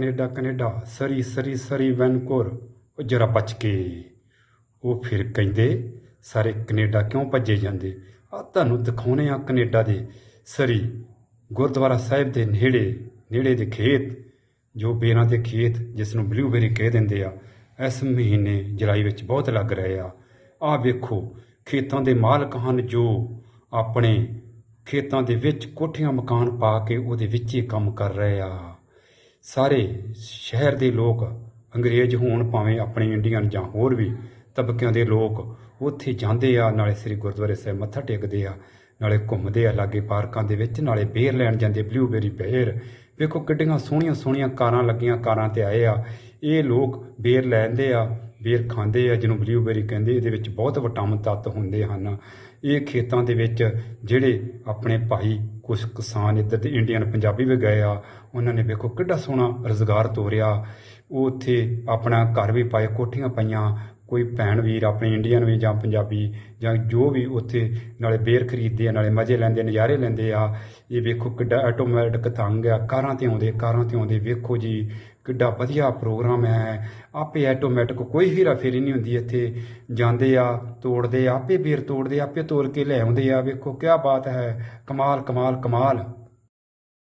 Canada Canada, Surrey Surrey Surrey, Vancouver. ਉਹ ਜਰਾ ਬਚ ਕੇ। ਉਹ ਫਿਰ ਕਹਿੰਦੇ, ਸਾਰੇ ਕੈਨੇਡਾ ਕਿਉਂ ਭੱਜੇ ਜਾਂਦੇ? ਆ ਤੁਹਾਨੂੰ ਦਿਖਾਉਣੇ ਆ ਕੈਨੇਡਾ ਦੇ ਸਰੀ ਗੁਰਦੁਆਰਾ ਸਾਹਿਬ ਦੇ ਨੇੜੇ ਨੇੜੇ ਦੇ ਖੇਤ, ਜੋ ਬੇਰਾਂ ਦੇ ਖੇਤ ਜਿਸ ਨੂੰ ਬਲੂਬੇਰੀ ਕਹਿ ਦਿੰਦੇ ਆ। ਇਸ ਮਹੀਨੇ ਜੁਲਾਈ ਵਿੱਚ ਬਹੁਤ ਲੱਗ ਰਹੇ ਆ। ਆ ਵੇਖੋ, ਖੇਤਾਂ ਦੇ ਮਾਲਕ ਹਨ ਜੋ ਆਪਣੇ ਖੇਤਾਂ ਦੇ ਵਿੱਚ ਕੋਠੀਆਂ ਮਕਾਨ ਪਾ ਕੇ ਉਹਦੇ ਵਿੱਚ ਹੀ ਕੰਮ ਕਰ ਰਹੇ ਆ। ਸਾਰੇ ਸ਼ਹਿਰ ਦੇ ਲੋਕ ਅੰਗਰੇਜ਼ ਹੋਣ ਭਾਵੇਂ ਆਪਣੇ ਇੰਡੀਅਨ ਜਾਂ ਹੋਰ ਵੀ ਤਬਕਿਆਂ ਦੇ ਲੋਕ ਉੱਥੇ ਜਾਂਦੇ ਆ, ਨਾਲੇ ਸ੍ਰੀ ਗੁਰਦੁਆਰੇ ਸਾਹਿਬ ਮੱਥਾ ਟੇਕਦੇ ਆ, ਨਾਲੇ ਘੁੰਮਦੇ ਆ ਲਾਗੇ ਪਾਰਕਾਂ ਦੇ ਵਿੱਚ, ਨਾਲੇ ਬੇਰ ਲੈਣ ਜਾਂਦੇ ਬਲੂਬੇਰੀ ਬੇਰ। ਵੇਖੋ ਕਿੱਡੀਆਂ ਸੋਹਣੀਆਂ ਸੋਹਣੀਆਂ ਕਾਰਾਂ ਲੱਗੀਆਂ, ਕਾਰਾਂ ਤੇ ਆਏ ਆ। ਇਹ ਲੋਕ ਬੇਰ ਲੈਂਦੇ ਆ, ਬੇਰ ਖਾਂਦੇ ਆ, ਜਿਹਨੂੰ ਬਲੂਬੇਰੀ ਕਹਿੰਦੇ, ਇਹਦੇ ਵਿੱਚ ਬਹੁਤ ਵਿਟਾਮਿਨ ਤੱਤ ਹੁੰਦੇ ਹਨ। ਇਹ ਖੇਤਾਂ ਦੇ ਵਿੱਚ ਜਿਹੜੇ ਆਪਣੇ ਭਾਈ ਕੁਝ ਕਿਸਾਨ ਇੱਧਰ ਦੇ ਇੰਡੀਅਨ ਪੰਜਾਬੀ ਵੀ ਗਏ ਆ, ਉਹਨਾਂ ਨੇ ਵੇਖੋ ਕਿੱਡਾ ਸੋਹਣਾ ਰੁਜ਼ਗਾਰ ਤੋਰਿਆ। ਉਹ ਉੱਥੇ ਆਪਣਾ ਘਰ ਵੀ ਪਾਏ, ਕੋਠੀਆਂ ਪਾਈਆਂ ਕੋਈ ਭੈਣ ਵੀਰ ਆਪਣੇ ਇੰਡੀਅਨ ਵੀ ਜਾਂ ਪੰਜਾਬੀ ਜਾਂ ਜੋ ਵੀ ਉੱਥੇ ਨਾਲੇ ਬੇਰ ਖਰੀਦਦੇ ਆ, ਨਾਲੇ ਮਜ਼ੇ ਲੈਂਦੇ, ਨਜ਼ਾਰੇ ਲੈਂਦੇ ਆ, ਇਹ ਵੇਖੋ ਕਿੱਡਾ ਆਟੋਮੈਟਿਕ ਤੰਗ ਆ, ਕਾਰਾਂ ਤੇ ਆਉਂਦੇ, ਕਾਰਾਂ ਤੇ ਆਉਂਦੇ, ਵੇਖੋ ਜੀ, ਕਿੱਡਾ ਵਧੀਆ ਪ੍ਰੋਗਰਾਮ ਹੈ। ਆਪੇ ਆਟੋਮੈਟਿਕ ਕੋਈ ਹੀਰਾ ਫੇਰੀ ਨਹੀਂ ਹੁੰਦੀ ਇੱਥੇ। ਜਾਂਦੇ ਆ, ਤੋੜਦੇ ਆਪੇ ਬੇਰ ਤੋੜਦੇ ਆਪੇ ਤੋੜ ਕੇ ਲੈ ਆਉਂਦੇ ਆ। ਵੇਖੋ ਕੀ ਬਾਤ ਹੈ। ਕਮਾਲ ਕਮਾਲ ਕਮਾਲ।